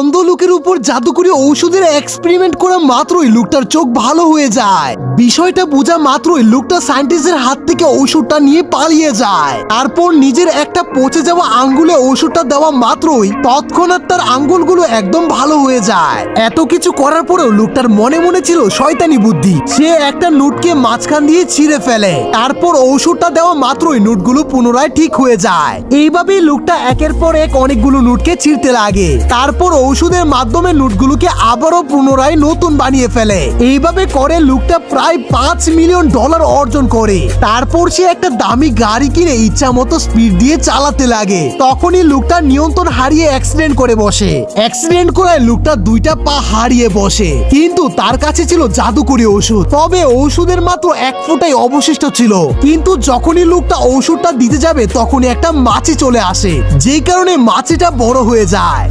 অন্ধ লোকের উপর জাদুকরি ঔষধের এক্সপেরিমেন্ট করা মাত্রই লোকটার চোখ ভালো হয়ে যায়। বিষয়টা বোঝা মাত্রই লোকটা সায়েন্টিস্টের হাত থেকে ঔষধটা নিয়ে পালিয়ে যায়। তারপর নিজের একটা পচে যাওয়া আঙ্গুলে ঔষধটা দেওয়া মাত্রই তৎক্ষণাৎ তার আঙ্গুলগুলো একদম ভালো হয়ে যায়। এত কিছু করার পরেও লোকটার মনে মনে ছিল শয়তানি বুদ্ধি। সে একটা নোটকে মাঝখান দিয়ে ছিঁড়ে ফেলে। তারপর ঔষধটা দেওয়া মাত্রই নোটগুলো পুনরায় ঠিক হয়ে যায়। এইভাবেই লোকটা একের পর এক অনেকগুলো নোটকে ছিঁড়তে লাগে। তারপর ঔষধের মাধ্যমে লুটগুলোকে আবারও পুনরায় নতুন বানিয়ে ফেলে। এইভাবে করে লুকটা প্রায় পাঁচ মিলিয়ন ডলার অর্জন করে। তারপর সে একটা দামি গাড়ি কিনে ইচ্ছা মতো স্পিড দিয়ে চালাতে লাগে। তখনই লোকটা নিয়ন্ত্রণ হারিয়ে অ্যাক্সিডেন্ট করে বসে। অ্যাক্সিডেন্ট করায় লোকটা দুইটা পা হারিয়ে বসে। কিন্তু তার কাছে ছিল জাদুকরি ওষুধ তবে ওষুধের মাত্র এক ফোঁটাই অবশিষ্ট ছিল। কিন্তু যখনই লুকটা ওষুধটা দিতে যাবে, তখনই একটা মাছি চলে আসে। যে কারণে মাছিটা বড় হয়ে যায়।